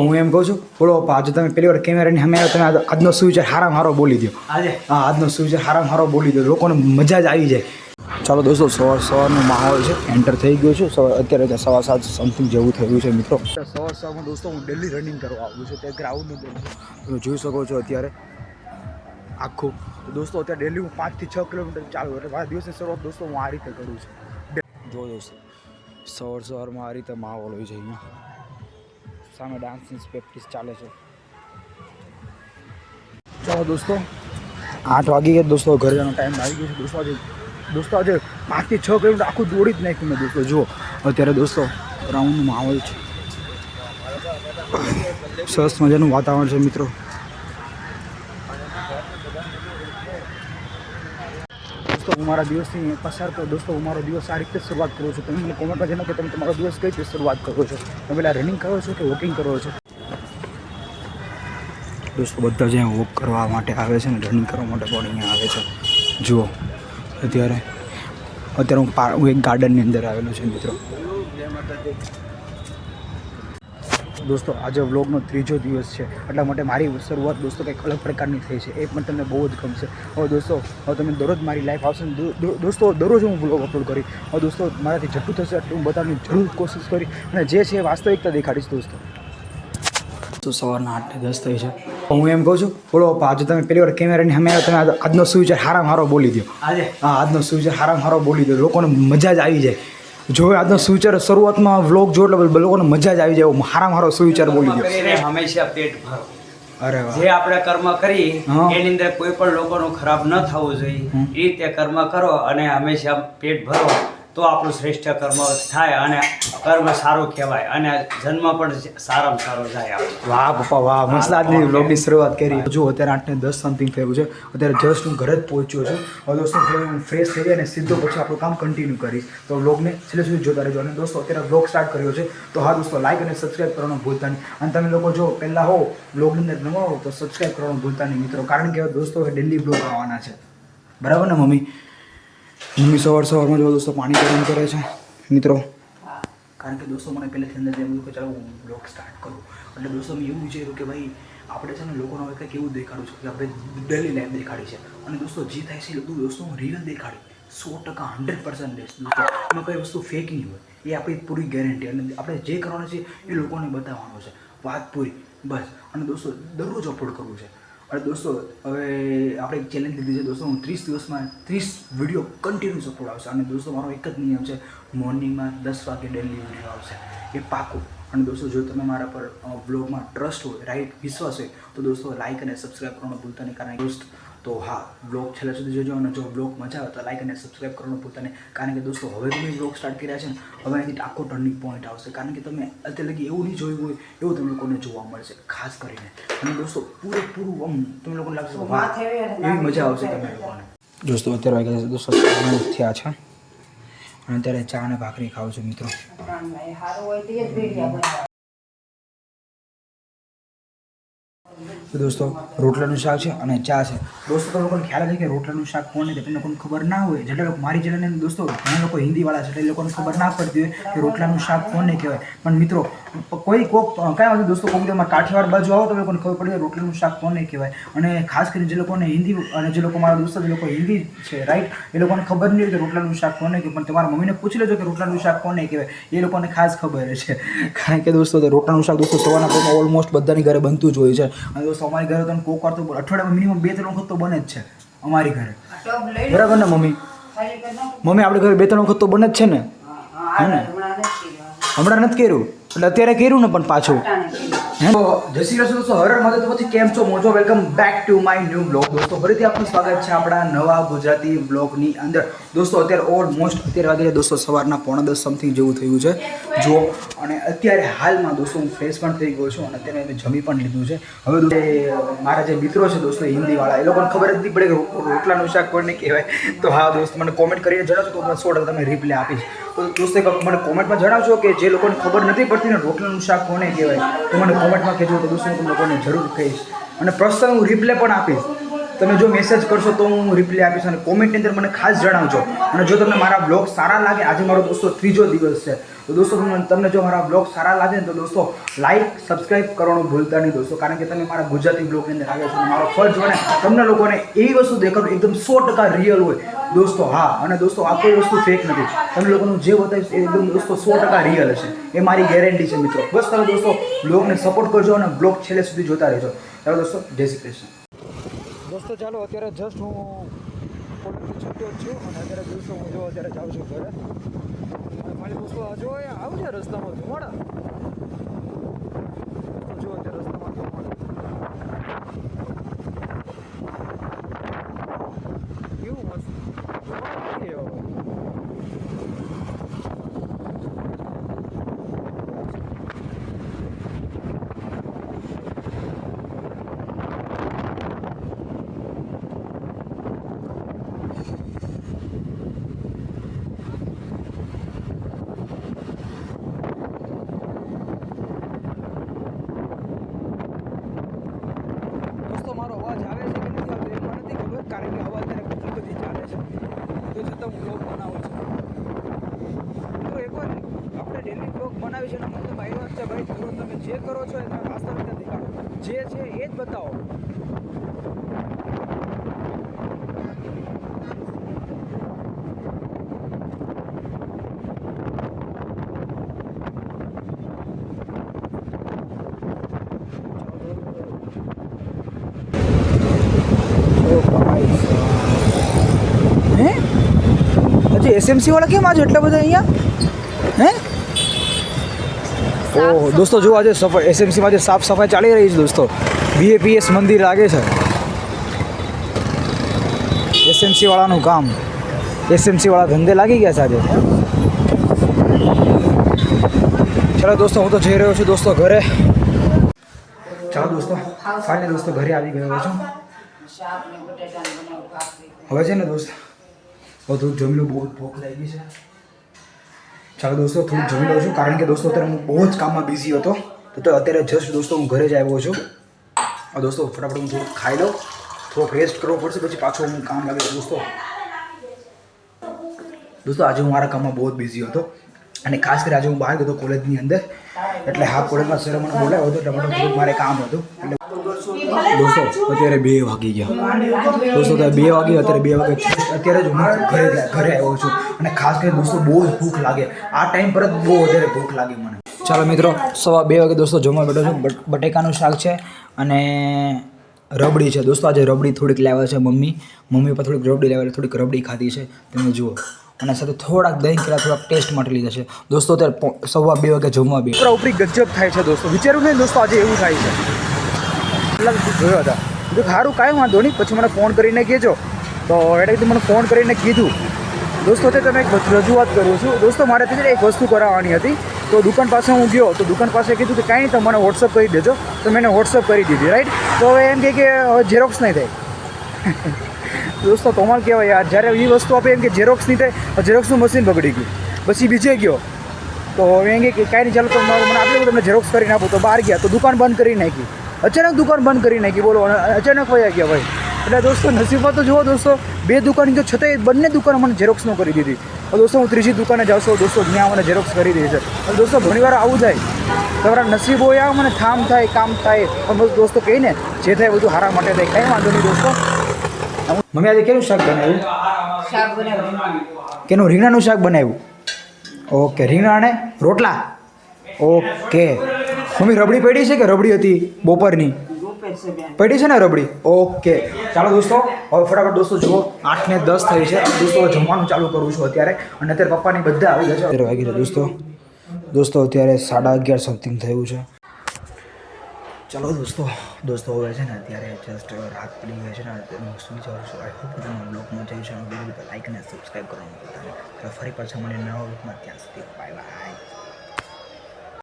હું એમ કહું છું બોલો આજે તમે પેલી વાર કેમેરાની સામે તમે આજનો સુવિચાર હારામ હારો બોલી દો આજે? હા આજનો સુવિચાર હારામ હારો બોલી દો લોકોને મજા જ આવી જાય. ચાલો દોસ્તો સવાર સવારનો માહોલ છે એન્ટર થઈ ગયો છું. સવાર અત્યારે ત્યાં સવા સાત સમથિંગ જેવું થયું છે મિત્રો. સવાર સવારમાં દોસ્તો હું ડેલી રનિંગ કરવા આવું છું તે ગ્રાઉન્ડની તમે જોઈ શકો છો અત્યારે આખું. દોસ્તો અત્યારે ડેલી હું પાંચથી છ કિલોમીટર ચાલુ એટલે મારા દિવસની શરૂઆત દોસ્તો હું આ રીતે કરું છું. જો દોસ્તો સવાર સવારમાં આ રીતે માહોલ હોય છે અહીંયા. સામે ડાન્સની પ્રેક્ટિસ ચાલે છે. ચાલો દોસ્તો, આઠ વાગી ગયા દોસ્તો ઘરે જવાનો ટાઈમ આવી ગયો છે. દોસ્તો, આજે દોસ્તો, આજે પાંચથી છ કિલોમીટર આખું દોડી જ નાખ્યું મેં દોસ્તો. જુઓ, અત્યારે દોસ્તો રાઉન્ડનું માહોલ છે. સરસ મજાનું વાતાવરણ છે મિત્રો. દોસ્તો, હું મારા દિવસની પસાર કરો. દોસ્તો, હું મારો દિવસ આ રીતે શરૂઆત કરું છું. તમે મને કોમેન્ટમાં જણાવો કે તમે તમારો દિવસ કઈ રીતે શરૂઆત કરો છો. તમે પહેલાં રનિંગ કરો છો કે વોકિંગ કરો છો? દોસ્તો, બધા જ્યાં વોક કરવા માટે આવે છે ને રનિંગ કરવા માટે પણ અહીંયા આવે છે. જુઓ, અત્યારે અત્યારે હું હું એક ગાર્ડનની અંદર આવેલો છું મિત્રો. દોસ્તો આજે વ્લોગનો ત્રીજો દિવસ છે. એટલા માટે મારી શરૂઆત દોસ્તો કંઈક અલગ પ્રકારની થઈ છે. એ પણ તમને બહુ જ ગમશે. હવે દોસ્તો હવે તમે દરરોજ મારી લાઈફ આવશે ને દોસ્તો દરરોજ હું વ્લોગ અપલોડ કરી હવે દોસ્તો મારાથી જેટલું થશે એટલું હું બતાવવાની જરૂર કોશિશ કરી અને જે છે એ વાસ્તવિકતા દેખાડીશ દોસ્તો. તો સવારના આઠ દસ થઈ છે. હું એમ કહું છું બોલો આજે તમે પહેલી વાર કેમેરાની સામે તમે આજનો સુવિચાર હારામ હારો બોલી દો આજે? હા આજનો સુવિચાર હારામ હારો બોલી દો લોકોને મજા જ આવી જાય. જો આજનો સુવિચાર શરૂઆતમાં વ્લોગ જો એટલે લોકોને મજા જ આવી જાય મારા મારો સુવિચાર બોલી ગયો હંમેશા પેટ ભરો. અરે જે આપણે કર્મ કરી. એની અંદર કોઈ પણ લોકોનું ખરાબ ન થવું જોઈએ. એ રીતે કર્મ કરો અને હંમેશા પેટ ભરો. તો આપણું શ્રેષ્ઠ કર્મ થાય અને કર્મ સારું કહેવાય અને જન્મ પણ સારામાં સારો જાય વાહ પપ્પા વાહ. મસ્ત આજની શરૂઆત કરી. જો અત્યારે આઠ ને દસ સમથિંગ થયું છે. અત્યારે જસ્ટ હું ઘરે જ પહોંચ્યો છું. હવે દોસ્તો હું ફ્રેશ થઈ અને સીધો પછી આપણું કામ કન્ટિન્યુ કરીશ. તો બ્લોગને છેલ્લે સુધી જોતા રહેજો. અને દોસ્તો અત્યારે બ્લોગ સ્ટાર્ટ કર્યો છે. તો હા દોસ્તો લાઈક અને સબસ્ક્રાઈબ કરવાનું ભૂલતા નહીં. અને તમે લોકો જો પહેલાં હો બ્લોગની અંદર નવા હો તો સબસ્ક્રાઈબ કરવાનું ભૂલતા નહીં મિત્રો. કારણ કે દોસ્તો ડેલી બ્લોગ આવવાના છે. બરાબર ને મમ્મી? મમ્મી સવાર સવારમાં જો દોસ્તો પાણી ગરમ કરે છે. મિત્રો. કારણ કે દોસ્તો મને પહેલેથી અંદર એમ કે ચાલો હું બ્લોગ સ્ટાર્ટ કરું. એટલે દોસ્તો મેં એવું વિચાર્યું કે ભાઈ, આપણે છે ને લોકોને હવે કંઈક એવું દેખાડું છું કે આપણે ડેલી લાઈફ દેખાડી છે. અને દોસ્તો જે થાય છે એ બધું દોસ્તો હું રિયલ દેખાડી. સો ટકા હંડ્રેડ પર્સન્ટ દોસ્તો. એમાં કઈ વસ્તુ ફેક નહીં હોય. એ આપણી પૂરી ગેરંટી અને આપણે જે કરવાનું છે એ લોકોને બતાવવાનું છે. વાત પૂરી. બસ. અને દોસ્તો દરરોજ અપલોડ કરવું છે. અને દોસ્તો, હવે આપણે એક ચેલેન્જ લીધી છે દોસ્તો, હું ત્રીસ દિવસમાં ત્રીસ વીડિયો કન્ટિન્યુ અપલોડ આવશે અને દોસ્તો, મારો એક જ નિયમ છે મોર્નિંગમાં દસ વાગે ડેલી વીડિયો આવશે. એ પાકું. અને દોસ્તો, જો તમે મારા પર બ્લોગમાં ટ્રસ્ટ હોય રાઈટ વિશ્વાસ હોય, તો દોસ્તો લાઈક અને સબસ્ક્રાઈબ કરવાનું ભૂલતા નહીં. કારણ દોસ્ત તો હા બ્લોગ છેલ્લા સુધી જોજો અને જો બ્લોગ મજા આવે તો લાઈક અને સબસ્ક્રાઈબ કરવાનું ભૂલતા નહીં. કારણ કે દોસ્તો હવે તમે બ્લોગ સ્ટાર્ટ કર્યા છે ને હવે અહીંથી આખો ટર્નિંગ પોઈન્ટ આવશે. કારણ કે તમે અત્યારે લગી એવું નહીં જોયું હોય એવું તમે લોકોને જોવા મળશે ખાસ કરીને. અને દોસ્તો પૂરેપૂરું આમ તમે લોકોને લાગશે એવી મજા આવશે તમે લોકોને. દોસ્તો અત્યારે વાગ્યા છે દોસ્તો થયા છે. અને અત્યારે ચા અને ભાખરી ખાઉં છું મિત્રો. તો દોસ્તો, રોટલાનું શાક છે અને ચા છે. દોસ્તો તમને લોકોને ખ્યાલ છે કે રોટલાનું શાક કોણ નથી તમને લોકોને ખબર ના હોય. જેટલા લોકો, મારી ચેનલને દોસ્તો, ઘણા લોકો હિન્દીવાળા છે, એટલે એ લોકોને ખબર ના પડતી હોય કે રોટલાનું શાક કોને કહેવાય. પણ મિત્રો, કોઈ કોક કાંઈ વાંધો દોસ્તો કોઈ તમારે કાઠિયાવાડ બાજુ આવો તો લોકોને ખબર પડી રોટલાનું શાક કોને કહેવાય. અને ખાસ કરીને જે લોકોને હિન્દી, અને જે લોકો મારા દોસ્તો, જે લોકો હિન્દી છે રાઈટ એ લોકોને ખબર નહીં હોય કે રોટલાનું શાક કોને કહેવાય. પણ તમારા મમ્મીને પૂછી લેજો કે રોટલાનું શાક કોને કહેવાય. એ લોકોને ખાસ ખબર છે. કારણ કે દોસ્તો તે રોટલાનું શાક દોસ્તો સવારના ઓલમોસ્ટ બધાની ઘરે બનતું જ હોય છે. અને દોસ્તો અમારી ઘરે તો કોક વાર તો અઠવાડિયામાં મિનિમમ બે ત્રણ વખત તો બને જ છે અમારી ઘરે. બરાબર ને મમ્મી? મમ્મી આપણે ઘરે બે ત્રણ વખત તો બને જ છે ને? હે ને? હમણાં નથી કર્યું. એટલે અત્યારે કર્યું ને પણ પાછું? જય શ્રી કૃષ્ણ દોસ્તો હર મદદ પછી કેમ છો? મોજો welcome back to my new blog દોસ્તો, ફરીથી આપનું સ્વાગત છે આપણા નવા ગુજરાતી બ્લોગની અંદર. દોસ્તો, અત્યારે ઓલમોસ્ટ અત્યારે વાગે દોસ્તો, સવારના પોણા દસ જેવું થયું છે. જો, અને અત્યારે હાલમાં દોસ્તો હું ફ્રેશ પણ થઈ ગયો છું અને અત્યારે જમી પણ લીધું છે. હવે દોસ્તો મારા જે મિત્રો છે દોસ્તો હિન્દીવાળા, એ લોકોને ખબર જ નહીં પડે કે રોટલાનું શાક કોઈને કહેવાય. તો હા, દોસ્ત, મને કોમેન્ટ કરીને જણાવશો તો હું તમે રિપ્લાય આપીશ. દોસ્તો મને કોમેન્ટમાં જણાવજો કે જે લોકોને ખબર નથી પડતી ને રોટલાનું શાક કોને કહેવાય, તો મને કોમેન્ટમાં કહેજો તો દોસ્તો હું લોકોને જરૂર કહીશ. અને પર્સનલ હું રિપ્લે પણ આપીશ. તમે જો મેસેજ કરશો તો હું રિપ્લે આપીશ અને કોમેન્ટની અંદર મને ખાસ જણાવજો. અને જો તમને મારા બ્લોગ સારા લાગે, આજે મારો દોસ્તો ત્રીજો દિવસ છે. તો દોસ્તો તમને જો મારા બ્લોગ સારા લાગે ને તો દોસ્તો લાઈક સબસ્ક્રાઇબ કરવાનું ભૂલતા નહીં દોસ્તો, કારણ કે તમે મારા ગુજરાતી બ્લોગની અંદર આવ્યા છો મારો ફર્જ હોય તમને લોકોને એવી વસ્તુ દેખાડું, એકદમ સો ટકા રિયલ હોય. દોસ્તો, હા, અને દોસ્તો, આ કોઈ વસ્તુ ફેક નથી. તમે લોકોનું જે બતાવીશ એ એકદમ દોસ્તો સો ટકા રિયલ હશે. એ મારી ગેરંટી છે મિત્રો. બસ તમે દોસ્તો, બ્લોગને સપોર્ટ કરજો અને બ્લોગ છેલ્લે સુધી જોતા રહેજો. ચાલો દોસ્તો, જય શ્રી કૃષ્ણ. દોસ્તો, ચાલો, અત્યારે જસ્ટ હું છૂટ્યો છું અને અત્યારે દોસ્તો, હું જો અત્યારે જાઉં છું ઘરે. અને પૂછવા જો એ આવું છે રસ્તામાં ધુમાડા જો અત્યારે રસ્તામાં ધુમાડા કેવું મસ્ત ધુમાડો નથી એવો. દોસ્તો મારો અવાજ આવે છે કે નથી આવતો એમાં નથી ખબર કારણ કે અવાજ ત્યારે ઘણી બધી ચાલે છે તો છતાં હું બ્લોગ બનાવું છું તો એકવાર આપણે ડેલી બ્લોગ આવી વાત છે ભાઈ ચલો તમે જે કરો છો એ તમે નથી દેખાડો. જે છે એ જ બતાવો. હજી એસએમસી વાળા કેમ આજે એટલા બધા અહીંયા? ઓહ દોસ્તો જો આજે સફાઈ એસએમસીમાં આજે સાફ સફાઈ ચાલી રહી છે દોસ્તો. બીએપીએસ મંદિર લાગે છે. એસએમસી વાળાનું કામ. એસએમસી વાળા ધંધે લાગી ગયા છે આજે. ચાલો દોસ્તો હું તો જઈ રહ્યો છું દોસ્તો ઘરે. ચાલો દોસ્તો ફાઇનલી દોસ્તો ઘરે આવી ગયો છું. હવે છે ને દોસ્ત બધું થોડુંક બહુ ભૂખ લાગી છે. ચાલો દોસ્તો થોડું જમી લઉં છું, કારણ કે દોસ્તો અત્યારે હું બહુ જ કામમાં બિઝી હતો. તો અત્યારે જસ્ટ દોસ્તો હું ઘરે જ આવ્યો છું. આ દોસ્તો, ફટાફટ હું થોડું ખાઈ લઉં, થોડોક રેસ્ટ કરવો પડશે, પછી પાછો હું કામ લાગે દોસ્તો. દોસ્તો, આજે હું મારા કામમાં બહુ જ બિઝી હતો. અને ખાસ કરી આજે હું બહાર ગયો કોલેજની અંદર. એટલે હા કોલેજમાં સર મને બોલાવ્યો હતો એટલે મને મારે કામ હતું. એટલે દોસ્તો અત્યારે બે વાગી ગયા. દોસ્તો બે વાગે અત્યારે બે વાગે અત્યારે જ હું ઘરે ઘરે આવ્યો છું અને ખાસ કરીને દોસ્તો બહુ જ ભૂખ લાગે. આ ટાઈમ પર જ બહુ વધારે ભૂખ લાગે મને. ચાલો મિત્રો સવા બે વાગે દોસ્તો જમવા બેઠો છું. બટ- બટેકાનું શાક છે અને રબડી છે. દોસ્તો આજે રબડી થોડીક લાવ્યા છે મમ્મી. મમ્મી પર થોડીક રબડી લાવ્યા થોડીક રબડી ખાધી છે. તમે જુઓ. અને સાથે થોડાક દહીં કેળા થોડાક ટેસ્ટ માટે લીધા છે. દોસ્તો અત્યારે સવા બે વાગે જમવા બે ઉપરી ગજબ થાય છે દોસ્તો. વિચાર્યું નહીં દોસ્તો આજે એવું થાય છે? એટલા જોયો હતા. કીધું સારું કાંઈ વાંધો નહીં. પછી મને ફોન કરીને કહેજો. તો એટલે કીધું, મને ફોન કરીને કીધું. દોસ્તો, તે તમે એક રજૂઆત કરું છું. દોસ્તો, મારે ત્યાં એક વસ્તુ કરાવવાની હતી. તો દુકાન પાસે હું ગયો. તો દુકાન પાસે કીધું કે, કાંઈ નહીં મને વોટ્સઅપ કરી દેજો. તો મેં એને વોટ્સઅપ કરી દીધી રાઈટ તો હવે એમ કહે કે, હવે ઝેરોક્સ નહીં થાય. દોસ્તો તમારે કહેવાય, યાર, જ્યારે એ વસ્તુ આપે એમ કે ઝેરોક્સ નહીં થાય ઝેરોક્સનું મશીન બગડી ગયું. પછી બીજે ગયો. તો એમ કહે કે, કાંઈ નહીં, ચાલો, તો મને આપ્યું તમને ઝેરોક્સ કરીને આપો તો બહાર ગયા, તો દુકાન બંધ કરી નાખી. અચાનક દુકાન બંધ કરી નાખી બોલો. અચાનક વયા ગયા ભાઈ. એટલે દોસ્તો નસીબમાં તો જુઓ દોસ્તો બે દુકાન તો છતાંય બંને દુકાન મને ઝેરોક્સનો કરી દીધી. હવે દોસ્તો હું ત્રીજી દુકાને જાઉં છું દોસ્તો ત્યાં મને ઝેરોક્સ કરી દે છે. અને દોસ્તો ઘણીવાર આવું થાય. તમારા નસીબ હોય આ મને થામ થાય કામ થાય. પણ બધું દોસ્તો કહીને જે થાય બધું હારા માટે થાય. કંઈ વાંધો નહીં દોસ્તો. મમ્મી આજે કેનું શાક બનાવ્યું? શાક બનાવ્યું. કેનું? રીંગણાનું શાક બનાવ્યું? ઓકે રીંગણા અને રોટલા? ઓકે. મમ્મી રબડી પડી છે કે રબડી હતી બપોરની? છે પડી છે ને રબડી? ઓકે. ચાલો દોસ્તો હવે ફટાફટ દોસ્તો જુઓ આઠ ને દસ થઈ છે. દોસ્તો જમવાનું ચાલુ કરું છું અત્યારે. અને અત્યારે પપ્પાની બધા આવી ગયા છે. અત્યારે વાગી રહ્યા દોસ્તો. દોસ્તો અત્યારે સાડા અગિયાર સમથિંગ થયું છે. ચાલો દોસ્તો દોસ્તો હવે છે ને અત્યારે જસ્ટ રાત પડી ગઈ છે ને અત્યારે હું સુઈ જાઉં છું. આઈ હોપ તમને જઈશ અને વીડિયો લાઈક અને સબસ્ક્રાઈબ કરવાનું ફરી પાછા મળીને નવા બ્લોગમાં ત્યાં સુધી બાય બાય